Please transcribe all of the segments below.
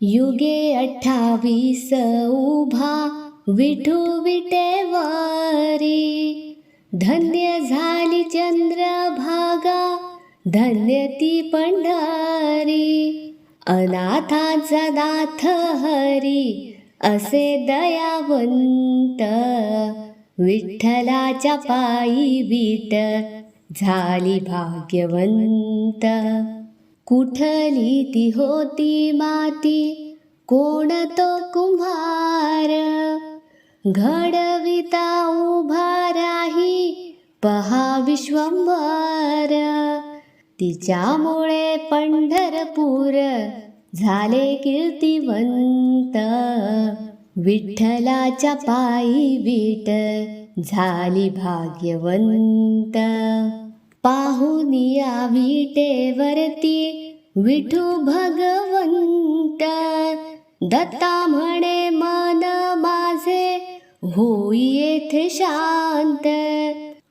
युगे अठ्ठावीस उभा विठू विटेवारी. धन्य झाली चंद्रभागा धन्य ती पंढारी. अनाथाचा नाथ हरी असे दयावंत. विठ्ठलाच्या पायी विट झाली भाग्यवंत. कुठली ती होती माती? कोण तो कुंभार? घडविता उभा राही पहा विश्वंभर. तिच्यामुळे पंढरपूर झाले कीर्तिवंत. विठ्ठलाच्या पायी विट झाली भाग्यवंत. पाहुनिया विटेवरती विठू भगवंत. दत्ता म्हणे मन माझे होई येथे शांत.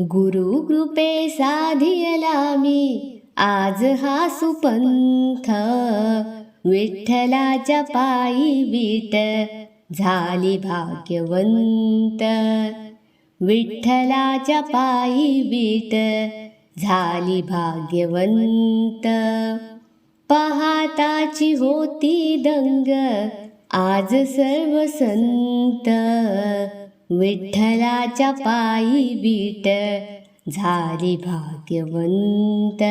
गुरु कृपे साधियला मी आज हा सुपंथ. विठ्ठलाच्या पायी विट झाली भाग्यवंत. विठ्ठलाच्या पायी विट झाली भाग्यवंत. पहाताची होती दंग आज सर्व संत. विठ्ठलाच्या पायी बीट झाली भाग्यवंत.